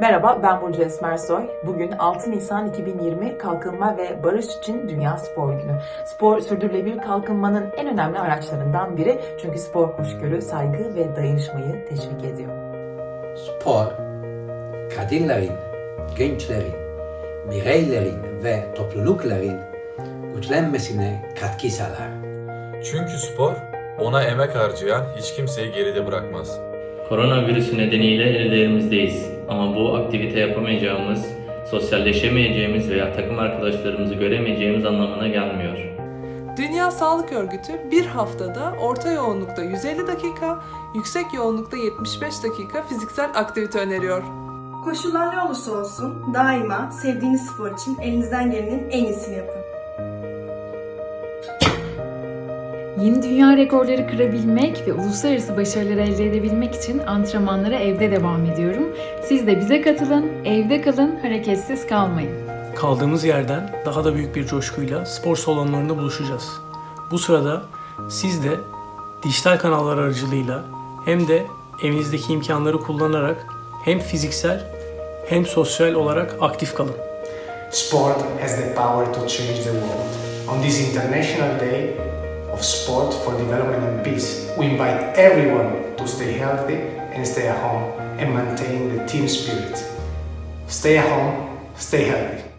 Merhaba, ben Burcu Esmersoy. Bugün 6 Nisan 2020 Kalkınma ve Barış için Dünya Spor Günü. Spor, sürdürülebilir kalkınmanın en önemli araçlarından biri. Çünkü spor hoşgörü, saygı ve dayanışmayı teşvik ediyor. Spor, kadınların, gençlerin, bireylerin ve toplulukların güçlenmesine katkı sağlar. Çünkü spor ona emek harcayan hiç kimseyi geride bırakmaz. Koronavirüsü nedeniyle evlerimizdeyiz ama bu aktivite yapamayacağımız, sosyalleşemeyeceğimiz veya takım arkadaşlarımızı göremeyeceğimiz anlamına gelmiyor. Dünya Sağlık Örgütü bir haftada orta yoğunlukta 150 dakika, yüksek yoğunlukta 75 dakika fiziksel aktivite öneriyor. Koşullar ne olursa olsun daima sevdiğiniz spor için elinizden gelenin en iyisini yapın. Yeni dünya rekorları kırabilmek ve uluslararası başarıları elde edebilmek için antrenmanlara evde devam ediyorum. Siz de bize katılın, evde kalın, hareketsiz kalmayın. Kaldığımız yerden daha da büyük bir coşkuyla spor salonlarında buluşacağız. Bu sırada siz de dijital kanallar aracılığıyla hem de evinizdeki imkanları kullanarak hem fiziksel hem sosyal olarak aktif kalın. Sport has the power to change the world. On this International Day of Sport for Development and Peace, we invite everyone to stay healthy and stay at home and maintain the team spirit. Stay at home, stay healthy.